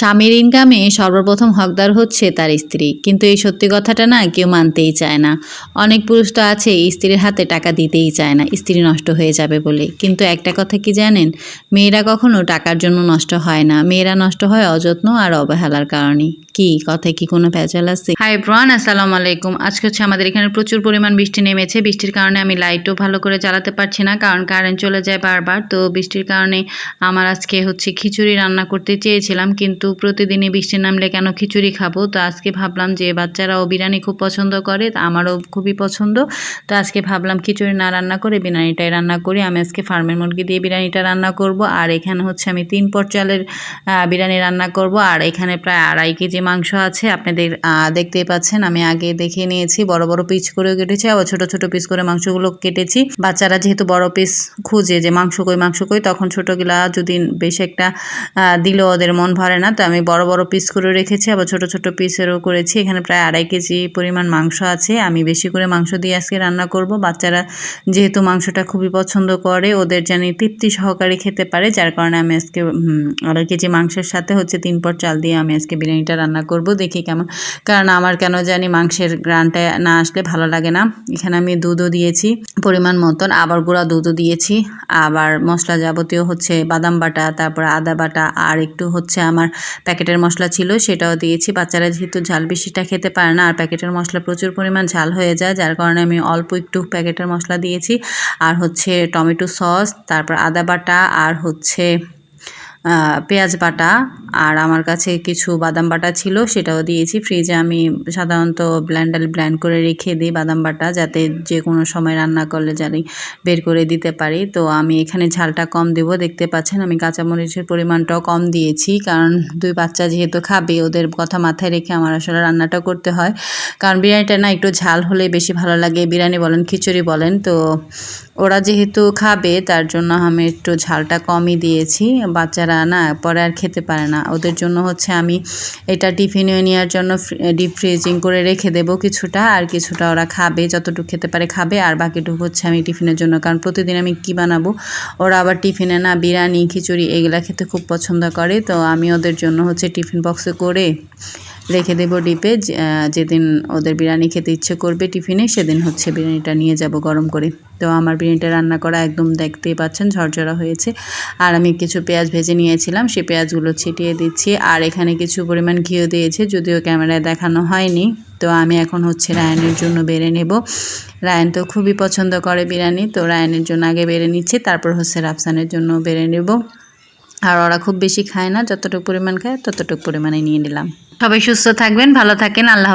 স্বামীর ইনকামে সর্বপ্রথম হকদার হচ্ছে তার স্ত্রী। কিন্তু এই সত্যি কথাটা না কেউ মানতেই চায় না। অনেক পুরুষ তো আছে, স্ত্রীর হাতে টাকা দিতেই চায় না, স্ত্রী নষ্ট হয়ে যাবে বলে। কিন্তু একটা কথা কি জানেন? মেয়েরা কখনো টাকার জন্য নষ্ট হয় না। মেয়েরা নষ্ট হয় অযত্ন আর অবহেলার কারণে। কি কথায় কি কোনো ভেজাল আছে? হাই ব্রান আসসালামু আলাইকুম। আজকে হচ্ছে আমাদের এখানে প্রচুর পরিমাণ বৃষ্টি নেমেছে। বৃষ্টির কারণে আমি লাইটও ভালো করে জ্বালাতে পারছি না, কারণ কারেন্ট চলে যায় বারবার। তো বৃষ্টির কারণে আমার আজকে হচ্ছে খিচুড়ি রান্না করতে চেয়েছিলাম, কিন্তু প্রতিদিনই বৃষ্টি নামলে কেন খিচুড়ি খাব? তো আজকে ভাবলাম যে বাচ্চারাও বিরিয়ানি খুব পছন্দ করে আমারও খুবই পছন্দ। তো আজকে ভাবলাম খিচুড়ি না রান্না করে বিরিয়ানিটাই রান্না করি। আমি আজকে ফার্মের মুরগি দিয়ে বিরিয়ানিটা রান্না করব। আর এখানে হচ্ছে আমি তিন পট চালের বিরিয়ানি রান্না করব। আর এখানে প্রায় আড়াই কেজি মাংস আছে। আপনাদের দেখতেই পাচ্ছেন, আমি আগে দেখে নিয়েছি। বড় বড় পিস করেও কেটেছি, আবার ছোট ছোট পিস করে মাংসগুলো কেটেছি। বাচ্চারা যেহেতু বড় পিস খুঁজে যে মাংস কই মাংস কই, তখন ছোটগুলা যদি বেশ একটা দিলেও ওদের মন ভরে না তো আমি বড় বড় পিস করে রেখেছি, আবার ছোট ছোট পিসেরও করেছি। এখানে প্রায় আড়াই কেজি পরিমাণ মাংস আছে। আমি বেশি করে মাংস দিয়ে আজকে রান্না করব। বাচ্চারা যেহেতু মাংসটা খুবই পছন্দ করে, ওদের যেন তৃপ্তি সহকারে খেতে পারে, যার কারণে আমি আজকে আড়াই কেজি মাংসের সাথে হচ্ছে তিন পট চাল দিয়ে আমি আজকে বিরিয়ানিটা রান্না করব। দেখি কেমন, কারণ আমার কেন জানি মাংসের গ্রানটা না আসলে ভালো লাগে না। এখানে আমি দুধও দিয়েছি পরিমাণ মতন, আবার গুঁড়া দুধও দিয়েছি। আবার মশলা যাবতীয় হচ্ছে বাদাম বাটা, তারপর আদা বাটা, আর একটু হচ্ছে আমার প্যাকেটের মশলা ছিল সেটাও দিয়েছি। বাচ্চারা যেহেতু ঝাল বেশিটা খেতে পারে না, আর প্যাকেটের মশলা প্রচুর পরিমাণ ঝাল হয়ে যায়, যার কারণে আমি অল্প একটু প্যাকেটের মশলা দিয়েছি। আর হচ্ছে টমেটো সস, তারপর আদা বাটা, আর হচ্ছে পেঁয়াজ বাটা আর আমার কাছে কিছু বাদাম বাটা ছিল, সেটাও দিয়েছি। ফ্রিজে আমি সাধারণত ব্ল্যান্ডার ব্ল্যান্ড করে রেখে দিই বাদাম বাটা, যাতে যে কোনো সময় রান্না করলে জানি বের করে দিতে পারি। তো আমি এখানে ঝালটা কম দেব, দেখতে পাচ্ছেন আমি কাঁচামরিচের পরিমাণটাও কম দিয়েছি, কারণ দুই বাচ্চা যেহেতু খাবে, ওদের কথা মাথায় রেখে আমার আসলে রান্নাটা করতে হয়। কারণ বিরিয়ানিটা না একটু ঝাল হলে বেশি ভালো লাগে, বিরিয়ানি বলেন, খিচুড়ি বলেন। তো ওরা যেহেতু খাবে, তার জন্য আমি একটু ঝালটা কমই দিয়েছি। বাচ্চারা না, পরে আর খেতে পারে না। ওদের জন্য হচ্ছে আমি এটা টিফিনে নেওয়ার জন্য ডিপ ফ্রিজিং করে রেখে দেবো কিছুটা, আর কিছুটা ওরা খাবে, যতটুকু খেতে পারে খাবে, আর বাকিটুকু হচ্ছে আমি টিফিনের জন্য। কারণ প্রতিদিন আমি কি বানাবো? ওরা আবার টিফিনে না বিরিয়ানি, খিচুড়ি, এগুলা খেতে খুব পছন্দ করে। তো আমি ওদের জন্য হচ্ছে টিফিন বক্সে করে রেখে দেবো ডিপে। যেদিন ওদের বিরিয়ানি খেতে ইচ্ছে করবে টিফিনে, সেদিন হচ্ছে বিরিয়ানিটা নিয়ে যাব গরম করে। তো আমার বিরিয়ানিটা রান্না করা একদম দেখতেই পাচ্ছেন, ঝরঝরা হয়েছে। আর আমি কিছু পেঁয়াজ ভেজে নিয়েছিলাম সেই পেঁয়াজগুলো ছিটিয়ে দিচ্ছি। আর এখানে কিছু পরিমাণ ঘিও দিয়েছে, যদিও ক্যামেরায় দেখানো হয়নি। তো আমি এখন হচ্ছে রায়নের জন্য বেড়ে নেব। রায়ন তো খুবই পছন্দ করে বিরিয়ানি, তো রায়নের জন্য আগে বেড়ে নিচ্ছি, তারপর হচ্ছে রাফসানের জন্য বেড়ে নেব। আর ওরা খুব বেশি খায় না, যতটুকু পরিমাণ খায় ততটুকু পরিমাণে নিয়ে নিলাম। সবাই সুস্থ থাকবেন, ভালো থাকেন, আল্লাহ